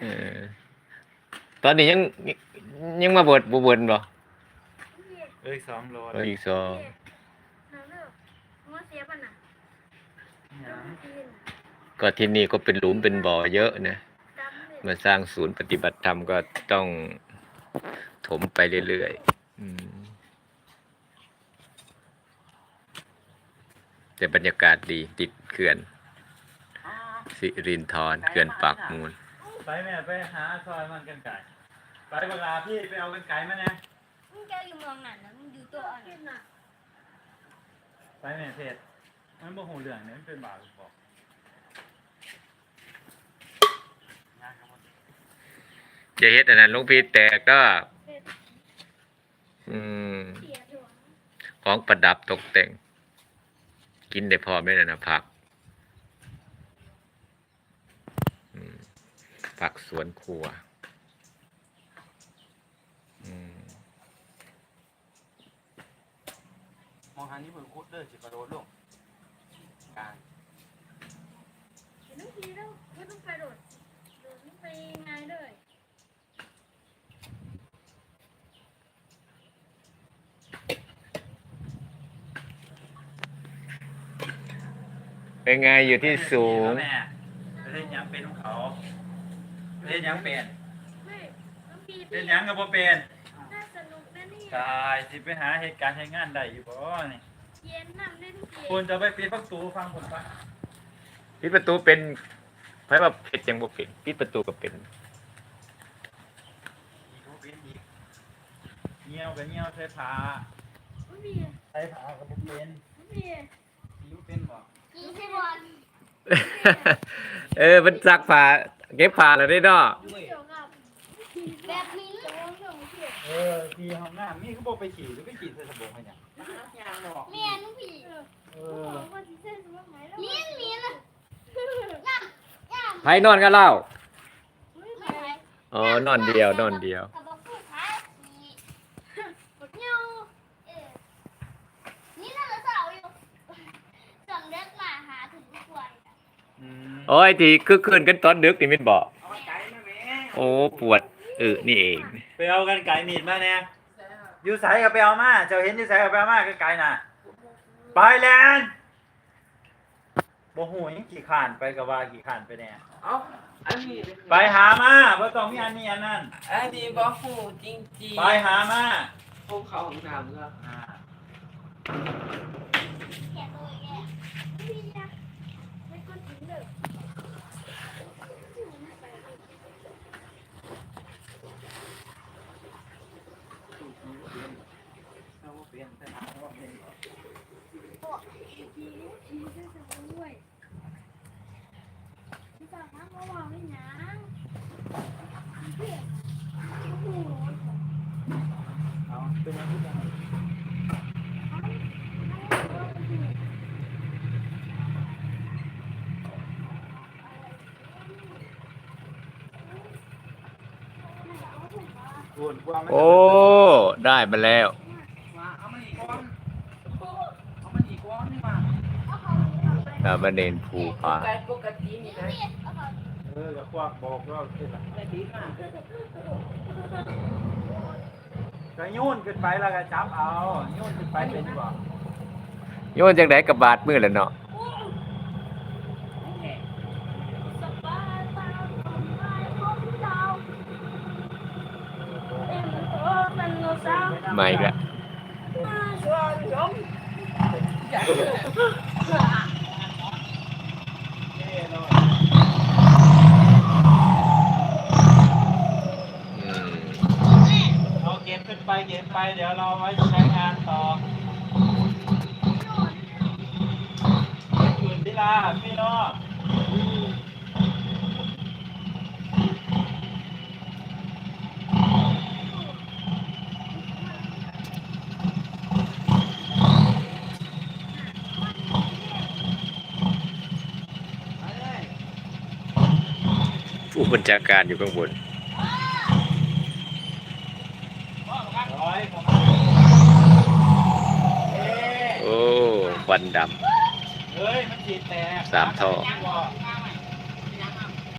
เออตอนนี้ยังยังมาเบิดบ่เบิดบ่เอ้ยสองโลเอาอีกสองน้ำเลิกมาเสียป่ะน่ะยังกินก็ที่นี่ก็เป็นหลุมเป็นบ่อเยอะนะดำเลยมาสร้างศูนย์ปฏิบัติธรรมก็ต้องถมไปเรื่อยๆอืมแต่บรรยากาศดีติดเขื่อน สิรินทรเขื่อนปากมูลไป แม่ไปหาซอยมันกันไก่ไปเวลาพี่ไปเอากันไก่มาเนี่ยมึงแกอยู่เมืองไหนนะมึงอยู่ตัวอะไรน่ะไปแม่เพชรมันบ่หูเรื่องเนี่ยมันเป็นบาปบอกอย่าเฮ็ดอันนั้นหลุงพี่แตกก็ อืม เสียดวง ของประดับตกแต่ง กินได้พอไหมนะนะผักอืม ผักสวนครัวอืมมองทางนี้เหมือนคุดเด้อสิกระโดดลงกลางเห็นทุกทีแล้วไม่ต้องไปโดดโดดไม่ไปง่ายเลยเป็นไงอยู่ที่สูงแม่ประเทศยังเป็นของเขา ประเทศยังเป็นเฮ้ยน้องพีประเทพี่ศยังก็บ่เป็นน่าสนุกนะเนี่ยตายสิไปหาเหตุการณ์ใช้งานได้อยู่บ่นี่เย็นน้ำได้ทุกทีคุณจะไปปิดประตูฟังผมปะปิดประตูเป็นไพ่ว่าเผ็ดยังบ่เป็นปิดประตูก็เป็นอีกบ่เป็นอีกเงี้ยวกับเงี้ยวใช้ผ้าไม่มีใช้ผ้าก็บ่เป็นไม่มีอีกบ่เป็นบ่กี่ใช่บอลเออมันซักผ้า เก็บผ้าแล้วได้เนาะเกี่ยวกับแบบนี้โอ้เรื่องเกี่ยวเออที่ห้องน้ำนี่ก็บ่ไปขี่หรือไปขี่ใส่สบงให้หยังเมียน้องพีเอเอออว่าที่เส้นสมองไหนแล้วเมียเมียนะย่ำย่ไผนอนกันเล่าำไม่ไหวอ๋อนอนเดียวนอนเดียว กับบอกผู้ชายนี่กดเงี้ยวเออนี่น่าจะสาวอยู่สำเร็จมาหาถึงทุกวัน อืม โอ้ยที่คือคืนกันตอนดึกนี่แมันบอกโอ้ปวดเออนี่เองไปเอากันไก่มีดมาเนี่ยอยู่ไสก็ไปเอามาเจ้าเห็นอยู่ไสก็ไปเอามากันไก่น่ะไปแลนด์บ่หูยังกี่ขานไปก็ว่ากี่ขานไปแน่เอ้าอันนี้ไปหามาบ่ต้องมีอันนี้อันนั้นอันนี้บ่หูจริงจริงไปหามาพวกเขาของน้ำครับ อ่า แก่ตัวแก่พี่ยักษ์ไม่กดถึงเลย เอาบ่เป็นแต่หาว่าเป็น ทีทีเส้นสมองด้วยพี่สาวน้ำมาวางไม่หยังเพื่อนโอ้โห เอาเป็นอันที่ยัง ส่วนความมันโอ้ ได้มาแล้ว มาเอามันอีกก้อนเอามันอีกก้อนนี่มาตามเนนภูผาไก่ปกตินี่นะเออกับควักบอกเราขึ้นละแต่ดีมากก็โยนขึ้นไปแล้วก็จับเอาโยนขึ้นไปเป็นบ่โยนจากไหนกับบาดมือแล้วเนาะ สบายตาสบายของเราเป็นโอ้ มาอีกแล้วเอาเก็บขึ้นไปเก็บไปเดี๋ยวเราไว้ใช้งานต่ออื่นที่ลาพี่น้อง ผู้บัญชาการอยู่ข้างบนร้อยผมโอ้ควันดเฮ้ยมันจีแตกสามท่อบอก